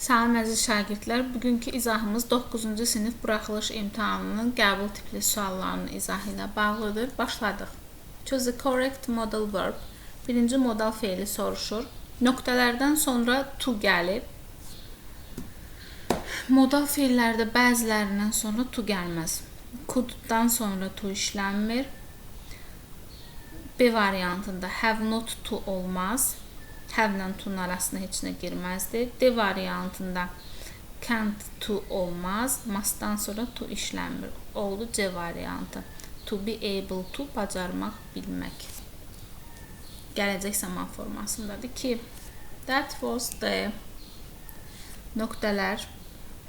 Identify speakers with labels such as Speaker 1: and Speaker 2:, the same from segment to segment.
Speaker 1: Salam əziz şagirdlər, bugünkü izahımız 9-cu sinif buraxılış imtahanının qəbul tipli suallarının izahı ilə bağlıdır. Başladıq. Choose the correct modal verb. Birinci modal feili soruşur. Nöqtələrdən sonra to gəlib. Modal feillərdə bəzilərindən sonra to gəlməz. Could-dan sonra to işlənmir. B variantında have not to olmaz have-lə to-nun arasına heç nə girməzdi. D variantında can't to olmaz. Must-dan sonra to işlənmir. Oldu C variantı. To be able to bacarmaq, bilmək. Gələcək zaman formasındadır ki, that was the nöqtələr.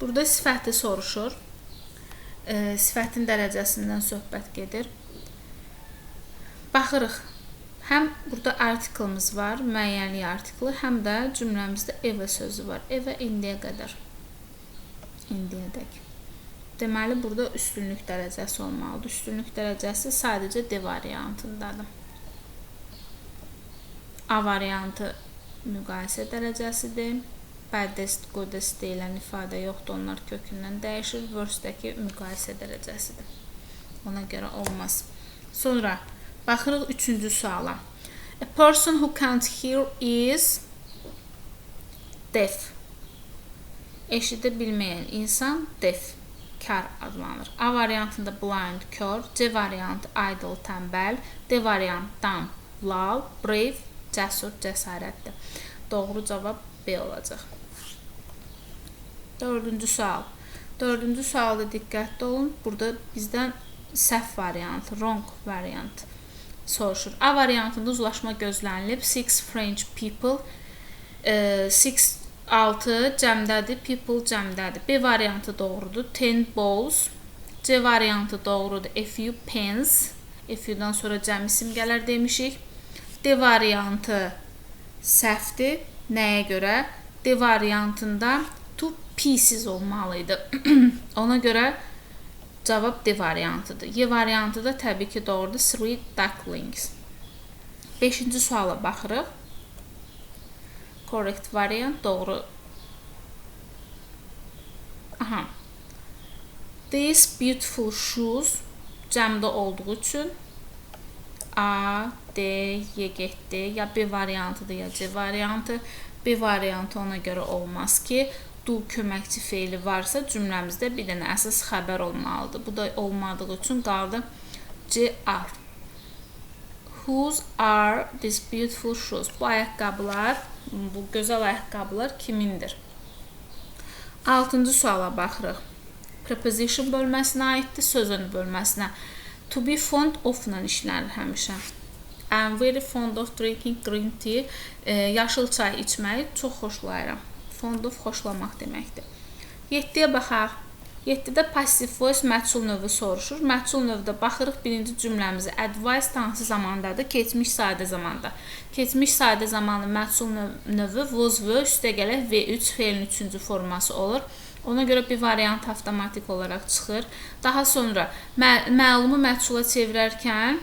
Speaker 1: Burada sifəti soruşur. E, sifətin dərəcəsindən söhbət gedir. Baxırıq Həm burada artiklımız var, müəyyənlik artiklı, həm də cümləmizdə evə sözü var. Evə indiyə qədər. İndiyədək. Deməli, burada üstünlük dərəcəsi olmalıdır. Üstünlük dərəcəsi sadəcə D variantındadır. A variantı müqayisə dərəcəsidir. Baddest, godest deyilən ifadə yoxdur, onlar kökündən dəyişir. Worst-dəki müqayisə dərəcəsidir. Ona görə olmaz. Sonra Baxırıq üçüncü suala. A person who can't hear is deaf. Eşidə bilməyən insan deaf, kar adlanır. A variantında blind, kör, C variantı idle, tənbəl, D variantı dumb, lal, brave, cəsur, cəsarətli. Doğru cavab B olacaq. Dördüncü sual. Dördüncü sualda diqqətli olun. Burada bizdən səhv variantı, wrong variant soruşur. A variantında uzlaşma gözlənilib. Six French people. E, six 6 cəmdədir, people cəmdədir. B variantı doğrudur. Ten balls. C variantı doğrudur. A few pens. A few-dan sonra cəm isim gələr demişik. D variantı səhvdir. Nəyə görə? D variantında two pieces olmalı idi. Ona görə Cavab D variantıdır. Y variantı da təbii ki, doğrudur. Three ducklings. 5-ci suala baxırıq. Correct variant doğru. Aha. These beautiful shoes cəmdə olduğu üçün A, D, Y getdi. Ya B variantıdır, ya C variantı. B variantı ona görə olmaz ki, do köməkçi feili varsa cümləmizdə bir dənə əsas xəbər olmalıdır. Bu da olmadığı üçün qaldı C are. Whose are these beautiful shoes? Bu ayaqqabılar, bu gözəl ayaqqabılar kimindir? 6-cı suala baxırıq. Preposition bölməsinə aiddir, söz önü bölməsinə. To be fond of-la işlənir həmişə. I'm very fond of drinking green tea. E, yaşıl çay içməyi çox xoşlayıram fondov xoşlamaq deməkdir. 7-yə baxaq. 7-də passive voice məchul növü soruşur. Məchul növdə baxırıq birinci cümləmizi. Advice hansı zamandadır? Keçmiş sadə zamanda. Keçmiş sadə zamanı məchul növü was və üstəgələk V3 feilin 3-cü forması olur. Ona görə bir variant avtomatik olaraq çıxır. Daha sonra mə məlumu məchula çevirərkən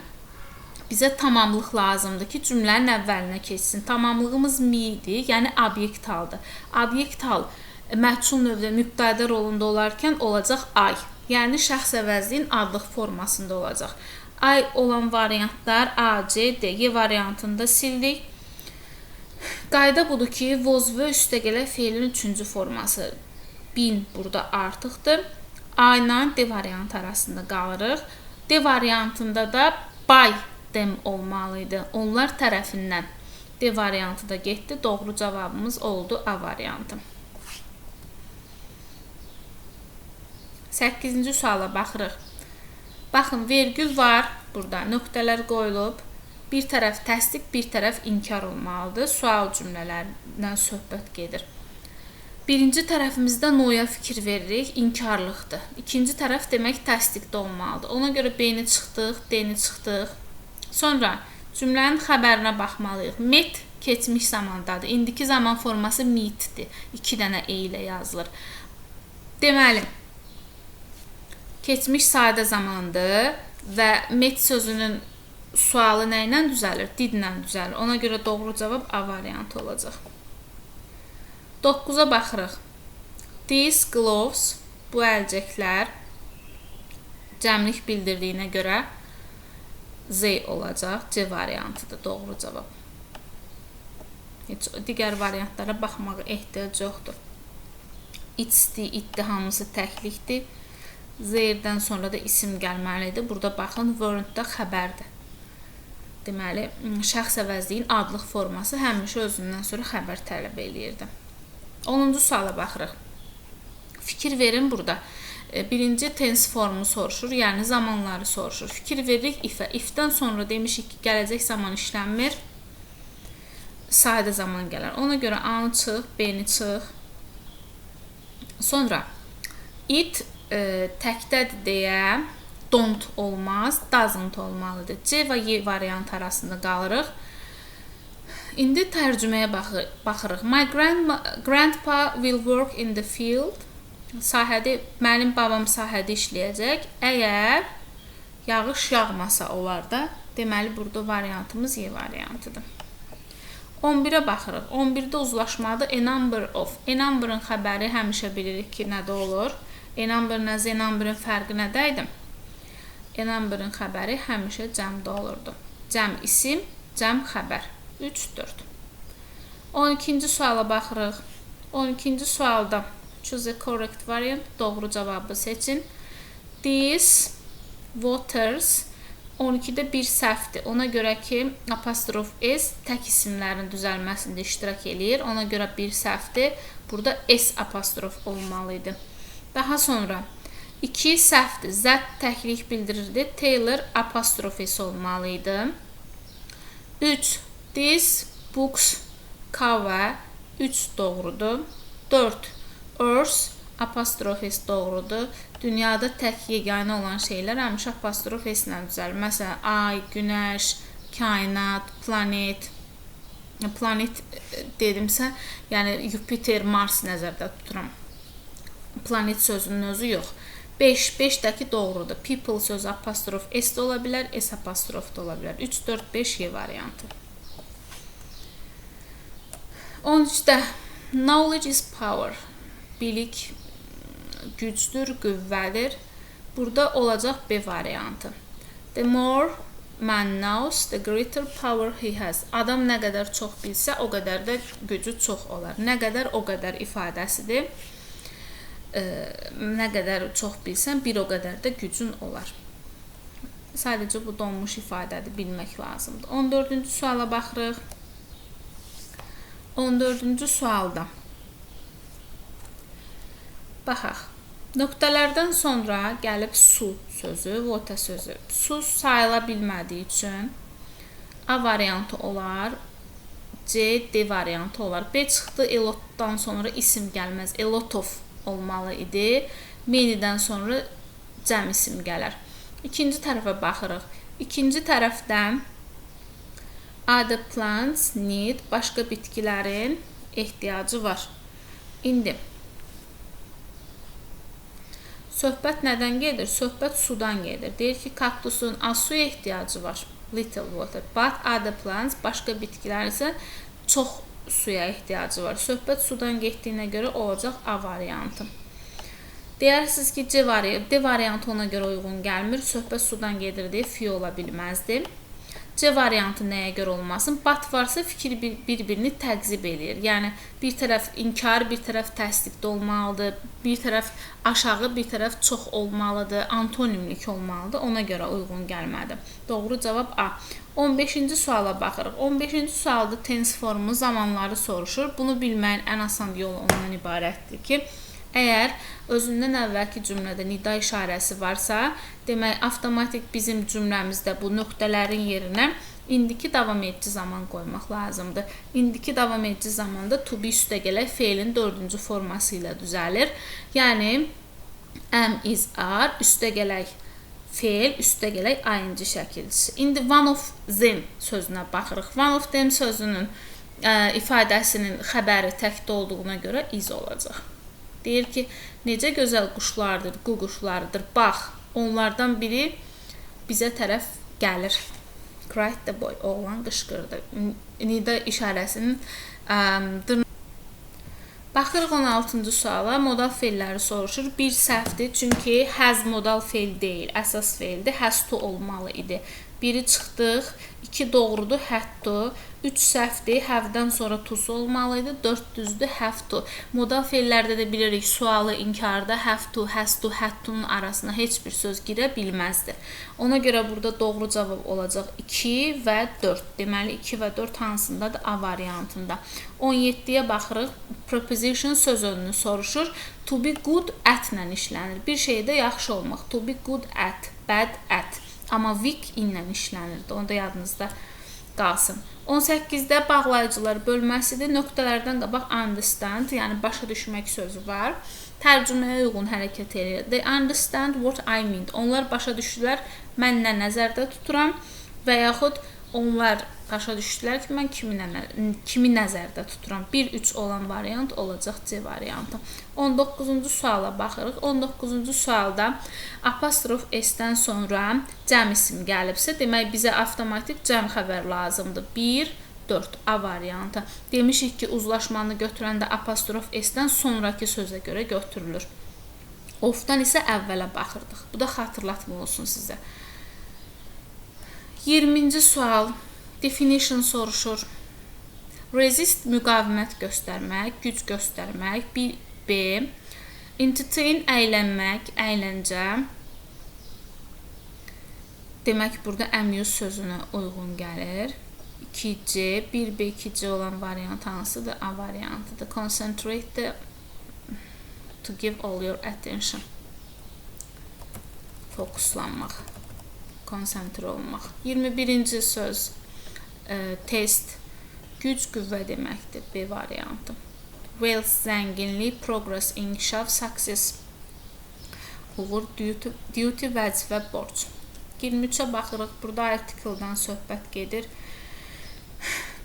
Speaker 1: bizə tamamlıq lazımdır ki, cümlənin əvvəlinə keçsin. Tamamlığımız me idi, yəni obyekt haldır. Obyekt hal məchul növdə mübtədə rolunda olarkən olacaq I. Yəni şəxs əvəzliyin adlıq formasında olacaq. I olan variantlar A, C, D. Y variantında sildik. Qayda budur ki, was və üstəgələ feilin üçüncü forması. Bin burada artıqdır. A ilə D variantı arasında qalırıq. D variantında da by dem olmalı idi. Onlar tərəfindən. D variantı da getdi. Doğru cavabımız oldu A variantı. 8-ci suala baxırıq. Baxın, vergül var burada. Nöqtələr qoyulub. Bir tərəf təsdiq, bir tərəf inkar olmalıdır. Sual cümlələrindən söhbət gedir. Birinci tərəfimizdə noya fikir veririk, inkarlıqdır. İkinci tərəf demək təsdiqdə olmalıdır. Ona görə B-ni çıxdıq, D-ni çıxdıq. Sonra cümlənin xəbərinə baxmalıyıq. Met keçmiş zamandadır. İndiki zaman forması meetdir. 2 dənə e ilə yazılır. Deməli, keçmiş sadə zamandır və met sözünün sualı nə ilə düzəlir? Didlə düzəlir. Ona görə doğru cavab A variantı olacaq. 9-a baxırıq. These gloves, bu əlcəklər cəmlik bildirdiyinə görə Z olacaq. C variantıdır doğru cavab. Heç digər variantlara baxmağa ehtiyac yoxdur. It's-di, it-di hamısı təklikdir. Z-dən sonra da isim gəlməlidir. Burada baxın, weren't-da xəbərdir. Deməli, şəxs əvəzliyin adlıq forması həmişə özündən sonra xəbər tələb eləyirdi. 10-cu suala baxırıq. Fikir verin burada. E, birinci tense formu soruşur, yəni zamanları soruşur. Fikir veririk if-ə. If-dən sonra demişik ki, gələcək zaman işlənmir. Sadə zaman gələr. Ona görə A-nı çıx, B-ni çıx. Sonra it e, təkdədir deyə don't olmaz, doesn't olmalıdır. C və Y variant arasında qalırıq. İndi tərcüməyə baxır, baxırıq. My grandma, grandpa will work in the field. Sahədə mənim babam sahədə işləyəcək. Əgər yağış yağmasa olar da, deməli burada variantımız Y variantıdır. 11-ə baxırıq. 11-də uzlaşmada a number of. A number-ın xəbəri həmişə bilirik ki, nədə olur? A number-la Z number-ın fərqi nədə idi? A number-ın xəbəri həmişə cəmdə olurdu. Cəm isim, cəm xəbər. 3 4. 12-ci suala baxırıq. 12-ci sualda choose a correct variant, doğru cavabı seçin. These voters 12-də bir səhvdir. Ona görə ki, apostrof s tək isimlərin düzəlməsində iştirak eləyir. Ona görə bir səhvdir. Burada s apostrof olmalı idi. Daha sonra 2 səhvdir. Zət təklik bildirirdi. Taylor apostrof s olmalı idi. 3 this books cover 3 doğrudur. 4 earth apostrof s doğrudur. Dünyada tək yeganə olan şeylər həmişə apostrof s ilə düzəlir. Məsələn, ay, günəş, kainat, planet. Planet e, dedimsə, yəni Yupiter, Mars nəzərdə tuturam. Planet sözünün özü yox. 5, 5-dəki doğrudur. People sözü apostrof s də ola bilər, s apostrof da ola bilər. 3, 4, 5 y variantı. 13-də knowledge is power. Bilik gücdür, qüvvədir. Burada olacaq B variantı. The more man knows, the greater power he has. Adam nə qədər çox bilsə, o qədər də gücü çox olar. Nə qədər o qədər ifadəsidir. E, nə qədər çox bilsən, bir o qədər də gücün olar. Sadəcə bu donmuş ifadədir, bilmək lazımdır. 14-cü suala baxırıq. 14-cü sualda Baxaq. Nöqtələrdən sonra gəlib su sözü, water sözü. Su sayıla bilmədiyi üçün A variantı olar, C, D variantı olar. B çıxdı, elotdan sonra isim gəlməz. Elotov olmalı idi. Menidən sonra cəm isim gələr. İkinci tərəfə baxırıq. İkinci tərəfdən other plants need başqa bitkilərin ehtiyacı var. İndi Söhbət nədən gedir? Söhbət sudan gedir. Deyir ki, kaktusun az suya ehtiyacı var. Little water. But other plants, başqa bitkilər isə çox suya ehtiyacı var. Söhbət sudan getdiyinə görə olacaq A variantı. Deyirsiniz ki, C variantı, D variantı ona görə uyğun gəlmir. Söhbət sudan gedir deyə fi ola bilməzdi. C variantı nəyə görə olmasın? Bat varsa fikir bir-birini təqzib eləyir. Yəni bir tərəf inkar, bir tərəf təsdiqdə olmalıdır. Bir tərəf aşağı, bir tərəf çox olmalıdır. Antonimlik olmalıdır. Ona görə uyğun gəlmədi. Doğru cavab A. 15-ci suala baxırıq. 15-ci sualda tense formu zamanları soruşur. Bunu bilməyin ən asan yolu ondan ibarətdir ki, Əgər özündən əvvəlki cümlədə nida işarəsi varsa, demək avtomatik bizim cümləmizdə bu nöqtələrin yerinə indiki davam edici zaman qoymaq lazımdır. İndiki davam edici zamanda to be üstəgələk feilin 4-cü forması ilə düzəlir. Yəni am is are üstəgələk feil üstəgələk ing şəkilçisi. İndi one of them sözünə baxırıq. One of them sözünün ə, ifadəsinin xəbəri təkdə olduğuna görə is olacaq. Deyir ki, necə gözəl quşlardır, qu quşlarıdır. Bax, onlardan biri bizə tərəf gəlir. Cried the boy. Oğlan qışqırdı. Nida işarəsinin ə, Baxırıq 16-cı suala. Modal feilləri soruşur. Bir səhvdir, çünki has modal feil deyil, əsas feildir. Has to olmalı idi. Biri çıxdıq, 2 doğrudur, to. 3 səhvdir, have-dən sonra to olmalı idi. 4 düzdür, to. Modal feillərdə də bilirik, sualı inkarda to, had to-nun arasına heç bir söz girə bilməzdi. Ona görə burada doğru cavab olacaq 2 və 4. Deməli 2 və 4 hansındadır? A variantında. 17-yə baxırıq. Preposition söz önünü soruşur. To be good at-lə işlənir. Bir şeydə yaxşı olmaq. To be good at, bad at. Amma weak ilə işlənirdi. Onu da yadınızda qalsın. 18-də bağlayıcılar bölməsidir. Nöqtələrdən qabaq understand, yəni başa düşmək sözü var. Tərcüməyə uyğun hərəkət edir. They understand what I mean. Onlar başa düşdülər, mən nə nəzərdə tuturam və yaxud onlar başa düşdülər ki, mən kimi, nə, kimi nəzərdə tuturam. 1-3 olan variant olacaq C variantı. 19-cu suala baxırıq. 19-cu sualda apostrof S-dən sonra cəm isim gəlibsə, demək bizə avtomatik cəm xəbər lazımdır. 1 4 A variantı. Demişik ki, uzlaşmanı götürəndə apostrof S-dən sonrakı sözə görə götürülür. Of-dan isə əvvələ baxırdıq. Bu da xatırlatma olsun sizə. 20-ci sual. Definition soruşur. Resist müqavimət göstərmək, güc göstərmək. B. Entertain əylənmək, əyləncə. Demək burada əmyüz sözünə uyğun gəlir. 2C, 1B, 2C olan variant hansıdır? A variantıdır. Concentrate the, to give all your attention. Fokuslanmaq, konsentrə olmaq. 21-ci söz test güc qüvvə deməkdir. B variantı. Wealth zənginlik, progress inkişaf, success uğur, duty, duty vəzifə, borc. 23-ə baxırıq. Burada artikeldən söhbət gedir.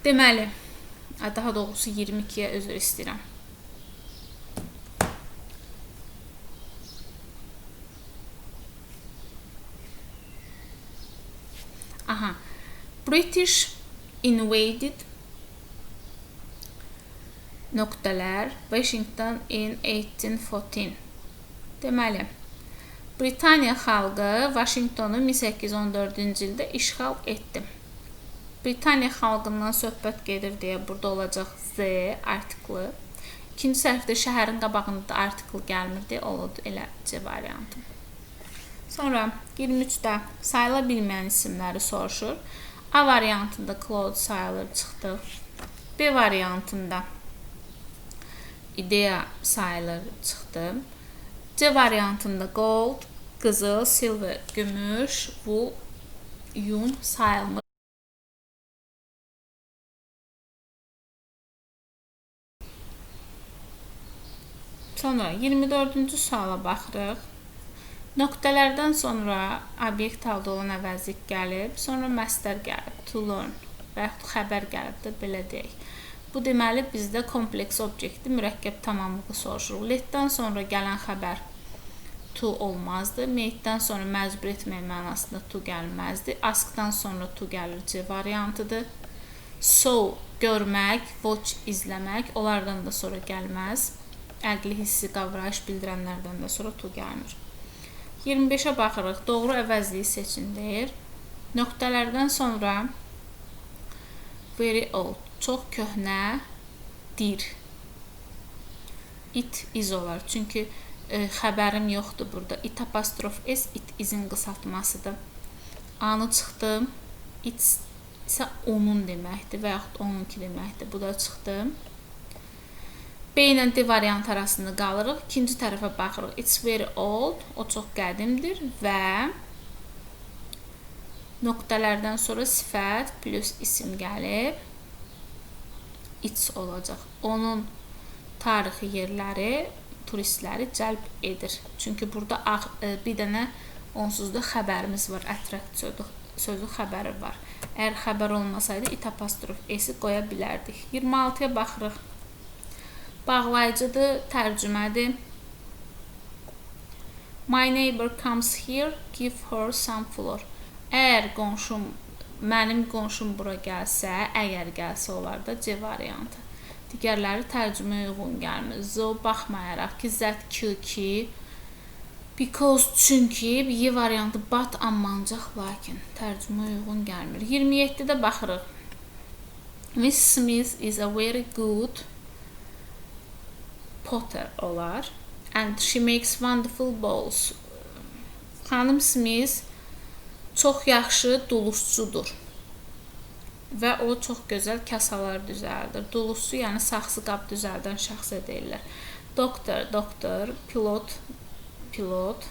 Speaker 1: Deməli, daha doğrusu 22-yə özür istəyirəm. Aha. British invaded nöqtələr Washington in 1814. Deməli, Britaniya xalqı Vaşinqtonu 1814-cü ildə işğal etdi. Britaniya xalqından söhbət gedir deyə burada olacaq Z artiklı. İkinci səhvdə şəhərin qabağında da artikl gəlmirdi, olurdu elə C variantı. Sonra 23-də sayıla bilməyən isimləri soruşur. A variantında Claude sayılır çıxdı. B variantında ideya sayılır çıxdı. C variantında gold, qızıl, silver, gümüş, wool, yun sayılmır. Sonra 24-cü suala baxırıq. Nöqtələrdən sonra obyekt halda olan əvəzlik gəlib, sonra məstər gəlib, to learn və yaxud xəbər gəlib də belə deyək. Bu deməli bizdə kompleks obyekti mürəkkəb tamamlığı soruşur. Let-dən sonra gələn xəbər to olmazdı. Made-dən sonra məcbur etmək mənasında to gəlməzdi. Ask-dan sonra to gəlir C variantıdır. So görmək, watch izləmək, onlardan da sonra gəlməz. Əqli hissi qavrayış bildirənlərdən də sonra to gəlmir. 25-ə baxırıq. Doğru əvəzliyi seçin deyir. Nöqtələrdən sonra very old, çox köhnə, dir. It is olar. Çünki e, xəbərim yoxdur burada. It apostrof s it izin qısaltmasıdır. Anı çıxdım. It isə onun deməkdir və yaxud onunki deməkdir. Bu da çıxdım. B ilə D variantı arasında qalırıq. İkinci tərəfə baxırıq. It's very old. O çox qədimdir və nöqtələrdən sonra sifət plus isim gəlib. It's olacaq. Onun tarixi yerləri turistləri cəlb edir. Çünki burada e, bir dənə onsuz da xəbərimiz var. Attract sözü xəbəri var. Əgər xəbər olmasaydı it apostrof s-i qoya bilərdik. 26-ya baxırıq. Bağlayıcıdır, tərcümədir. My neighbor comes here, give her some flour. Əgər qonşum, mənim qonşum bura gəlsə, əgər gəlsə olar da C variantı. Digərləri tərcüməyə uyğun gəlmir. Z baxmayaraq ki, Z Q ki because çünki Y variantı but amma ancaq lakin tərcüməyə uyğun gəlmir. 27-də baxırıq. Miss Smith is a very good potter olar and she makes wonderful bowls. Xanım Smith çox yaxşı duluzçudur və o çox gözəl kasalar düzəldir. Duluzçu, yəni saxsı qab düzəldən şəxsə deyirlər. Doktor, doktor, pilot, pilot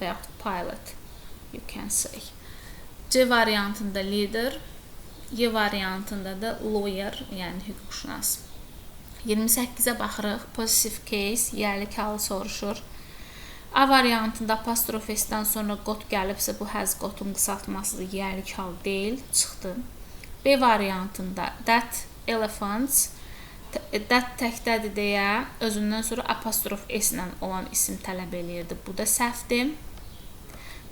Speaker 1: və yaxud pilot you can say. C variantında leader, Y variantında da lawyer, yəni hüquqşünas. 28-ə baxırıq. Possessive case, yəlik halı soruşur. A variantında apostrof s-dən sonra qot gəlibsə, bu həz qotun qısaltmasıdır, yəlik hal deyil, çıxdı. B variantında that elephants that təkdədir deyə özündən sonra apostrof s-lə olan isim tələb eləyirdi. Bu da səhvdir.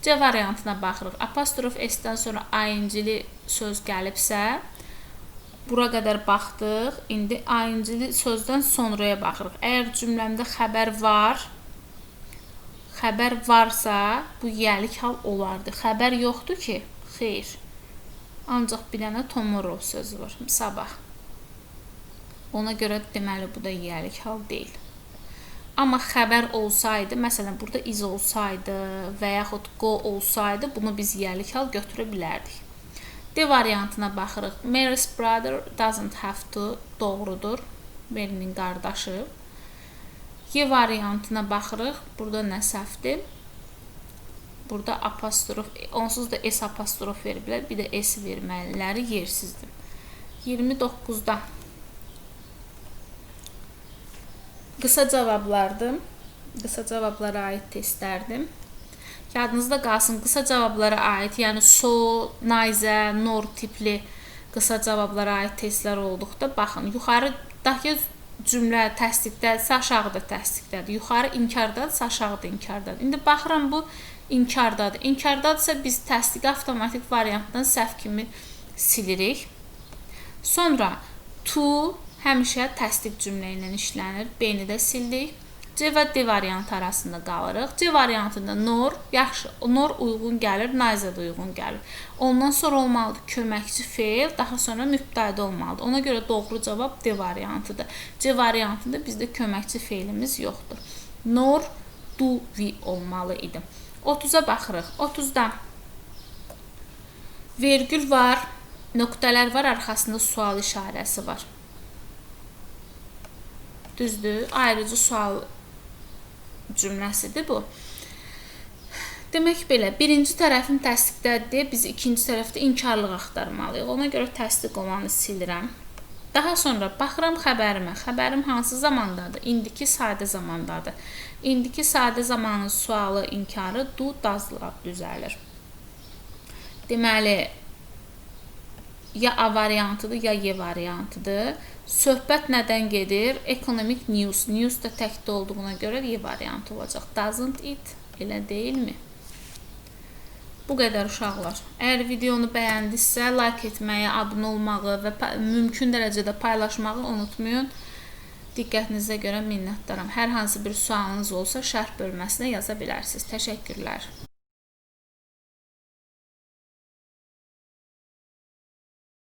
Speaker 1: C variantına baxırıq. Apostrof s-dən sonra ing-li söz gəlibsə, bura qədər baxdıq. İndi ing-li sözdən sonraya baxırıq. Əgər cümləmdə xəbər var, xəbər varsa, bu yəlik hal olardı. Xəbər yoxdur ki? Xeyr. Ancaq bir dənə tomorrow sözü var. Sabah. Ona görə deməli bu da yəlik hal deyil. Amma xəbər olsaydı, məsələn, burada is olsaydı və yaxud go olsaydı, bunu biz yəlik hal götürə bilərdik. D variantına baxırıq. Mary's brother doesn't have to doğrudur. Mary'nin qardaşı Y variantına baxırıq. Burada nə səhvdir? Burada apostrof, onsuz da S apostrof veriblər. Bir də S verməliləri yersizdir. 29-da qısa cavablardır. Qısa cavablara aid testlərdir. Yadınızda qalsın, qısa cavablara aid, yəni so, nayzə, nor tipli qısa cavablara aid testlər olduqda baxın, yuxarıdakı cümlə təsdiqdədirsə, aşağıda təsdiqdədir. Yuxarı inkardadirsə, aşağıda inkardadır. İndi baxıram bu inkardadır. İnkardadırsa biz təsdiqi avtomatik variantdan səhv kimi silirik. Sonra to həmişə təsdiq cümlə ilə işlənir. B-ni də sildik. C və D variantı arasında qalırıq. C variantında nor yaxşı, nor uyğun gəlir, nice də uyğun gəlir. Ondan sonra olmalıdır köməkçi feil, daha sonra mübtədə olmalıdır. Ona görə doğru cavab D variantıdır. C variantında bizdə köməkçi feilimiz yoxdur. Nor, do, we olmalı idi. 30-a baxırıq. 30-da vergül var, nöqtələr var, arxasında sual işarəsi var. Düzdür? Ayrıcı sual cümləsidir bu. Demək belə, birinci tərəfin təsdiqdədir, biz ikinci tərəfdə inkarlıq axtarmalıyıq. Ona görə təsdiq olanı silirəm. Daha sonra baxıram xəbərimə. Xəbərim hansı zamandadır? İndiki sadə zamandadır. İndiki sadə zamanın sualı, inkarı do, does-la düzəlir. Deməli, ya A variantıdır, ya Y variantıdır. Söhbət nədən gedir? Economic news. News da təkdə olduğuna görə Y variantı olacaq. Doesn't it? Elə deyilmi? Bu qədər uşaqlar. Əgər videonu bəyəndinizsə, like etməyi, abunə olmağı və mümkün dərəcədə paylaşmağı unutmayın. Diqqətinizə görə minnətdaram. Hər hansı bir sualınız olsa şərh bölməsinə yaza bilərsiniz. Təşəkkürlər.